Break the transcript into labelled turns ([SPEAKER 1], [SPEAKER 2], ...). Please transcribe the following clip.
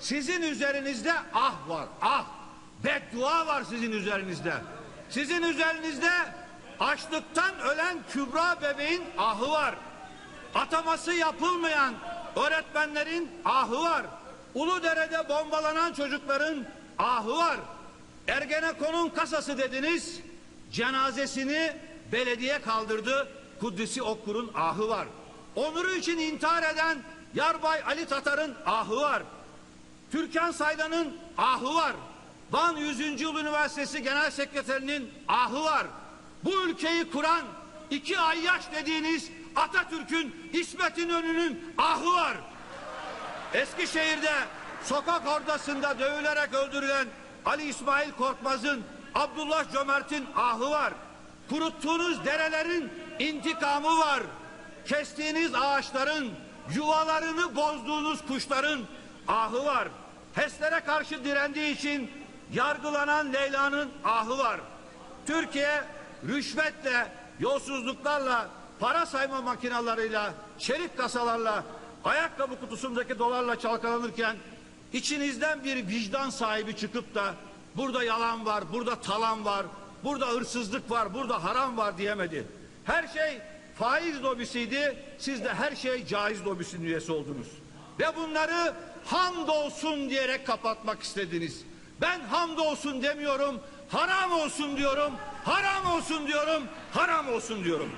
[SPEAKER 1] Sizin üzerinizde ah var, ah. Beddua var sizin üzerinizde. Sizin üzerinizde açlıktan ölen Kübra bebeğin ahı var. Ataması yapılmayan öğretmenlerin ahı var. Uludere'de bombalanan çocukların ahı var. Ergenekon'un kasası dediniz, cenazesini belediye kaldırdı. Kudüs'ü Okkur'un ahı var. Onuru için intihar eden Yarbay Ali Tatar'ın ahı var. Türkan Saylan'ın ahı var. Van 100. Yıl Üniversitesi Genel Sekreterinin ahı var. Bu ülkeyi kuran iki ayyaş dediğiniz Atatürk'ün İsmet İnönü'nün ahı var. Eskişehir'de sokak ordasında dövülerek öldürülen Ali İsmail Korkmaz'ın, Abdullah Cömert'in ahı var. Kuruttuğunuz derelerin intikamı var. Kestiğiniz ağaçların, yuvalarını bozduğunuz kuşların ahı var. HES'lere karşı direndiği için yargılanan Leyla'nın ahı var. Türkiye rüşvetle, yolsuzluklarla, para sayma makinalarıyla, çelik kasalarla, ayakkabı kutusundaki dolarla çalkalanırken içinizden bir vicdan sahibi çıkıp da burada yalan var, burada talan var, burada hırsızlık var, burada haram var diyemedi. Her şey faiz lobisiydi, siz de her şey caiz lobisinin üyesi oldunuz. Ve bunları hamdolsun diyerek kapatmak istediniz. Ben hamdolsun demiyorum, haram olsun diyorum, haram olsun diyorum, haram olsun diyorum.